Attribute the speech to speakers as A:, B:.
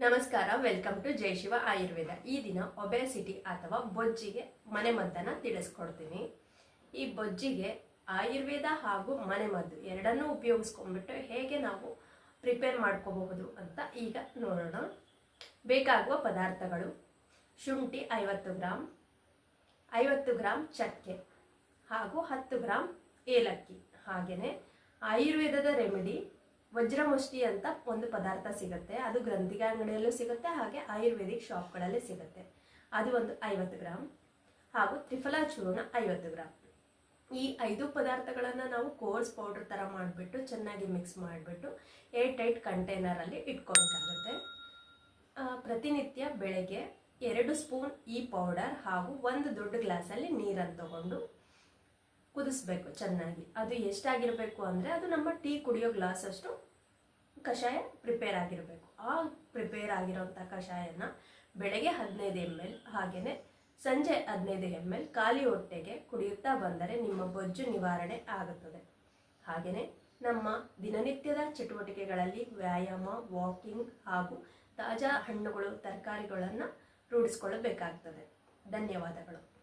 A: ನಮಸ್ಕಾರ welcome to Jayashiva Ayurveda. ಈ ದಿನ ಒಬೆಸಿಟಿ ಅಥವಾ ಬೊಜ್ಜಿಗೆ ಮನೆಮದ್ದನ್ನು ತಿಳಿಸ್ಕೊಡ್ತೀನಿ. ಈ ಬೊಜ್ಜಿಗೆ ಆಯುರ್ವೇದ ಹಾಗೂ ಮನೆಮದ್ದು ಎರಡನ್ನೂ ಉಪಯೋಗಿಸ್ಕೊಂಡ್ಬಿಟ್ಟು ಹೇಗೆ ನಾವು ಪ್ರಿಪೇರ್ ಮಾಡ್ಕೋಬಹುದು ಅಂತ ಈಗ ನೋಡೋಣ. ಬೇಕಾಗುವ ಪದಾರ್ಥಗಳು ಶುಂಠಿ ಐವತ್ತು ಗ್ರಾಮ್ ಐವತ್ತು ಗ್ರಾಮ್ ಚಕ್ಕೆ ಹಾಗೂ ಹತ್ತು ಗ್ರಾಮ್ ಏಲಕ್ಕಿ. ಹಾಗೆಯೇ ಆಯುರ್ವೇದದ ರೆಮಿಡಿ ವಜ್ರಮುಷ್ಟಿ ಅಂತ ಒಂದು ಪದಾರ್ಥ ಸಿಗುತ್ತೆ. ಅದು ಗ್ರಂಥಿಗೆ ಅಂಗಡಿಯಲ್ಲೂ ಸಿಗುತ್ತೆ, ಹಾಗೆ ಆಯುರ್ವೇದಿಕ್ ಶಾಪ್ಗಳಲ್ಲಿ ಸಿಗುತ್ತೆ. ಅದು ಒಂದು ಐವತ್ತು ಗ್ರಾಮ್ ಹಾಗೂ ತ್ರಿಫಲ ಚೂರ್ಣ ಐವತ್ತು ಗ್ರಾಮ್ ಈ ಐದು ಪದಾರ್ಥಗಳನ್ನು ನಾವು ಕೋರ್ಸ್ ಪೌಡರ್ ಥರ ಮಾಡಿಬಿಟ್ಟು ಚೆನ್ನಾಗಿ ಮಿಕ್ಸ್ ಮಾಡಿಬಿಟ್ಟು ಏರ್ ಟೈಟ್ ಕಂಟೈನರಲ್ಲಿ ಇಟ್ಕೊಬೇಕಾಗುತ್ತೆ. ಪ್ರತಿನಿತ್ಯ ಬೆಳಗ್ಗೆ ಎರಡು ಸ್ಪೂನ್ ಈ ಪೌಡರ್ ಹಾಗೂ ಒಂದು ದೊಡ್ಡ ಗ್ಲಾಸಲ್ಲಿ ನೀರನ್ನು ತಗೊಂಡು ಕುದಿಸ್ಬೇಕು ಚೆನ್ನಾಗಿ. ಅದು ಎಷ್ಟಾಗಿರಬೇಕು ಅಂದರೆ ಅದು ನಮ್ಮ ಟೀ ಕುಡಿಯೋ ಗ್ಲಾಸ್ ಅಷ್ಟು ಕಷಾಯ ಪ್ರಿಪೇರ್ ಆಗಿರಬೇಕು. ಆ ಪ್ರಿಪೇರ್ ಆಗಿರೋಂಥ ಕಷಾಯನ ಬೆಳಗ್ಗೆ ಹದಿನೈದು ಎಂ ಎಲ್ ಹಾಗೆಯೇ ಸಂಜೆ ಹದಿನೈದು ಎಂ ಎಲ್ ಖಾಲಿ ಹೊಟ್ಟೆಗೆ ಕುಡಿಯುತ್ತಾ ಬಂದರೆ ನಿಮ್ಮ ಬೊಜ್ಜು ನಿವಾರಣೆ ಆಗುತ್ತದೆ. ಹಾಗೆಯೇ ನಮ್ಮ ದಿನನಿತ್ಯದ ಚಟುವಟಿಕೆಗಳಲ್ಲಿ ವ್ಯಾಯಾಮ ವಾಕಿಂಗ್ ಹಾಗೂ ತಾಜಾ ಹಣ್ಣುಗಳು, ತರಕಾರಿಗಳನ್ನು ರೂಢಿಸ್ಕೊಳ್ಳಬೇಕಾಗ್ತದೆ. ಧನ್ಯವಾದಗಳು.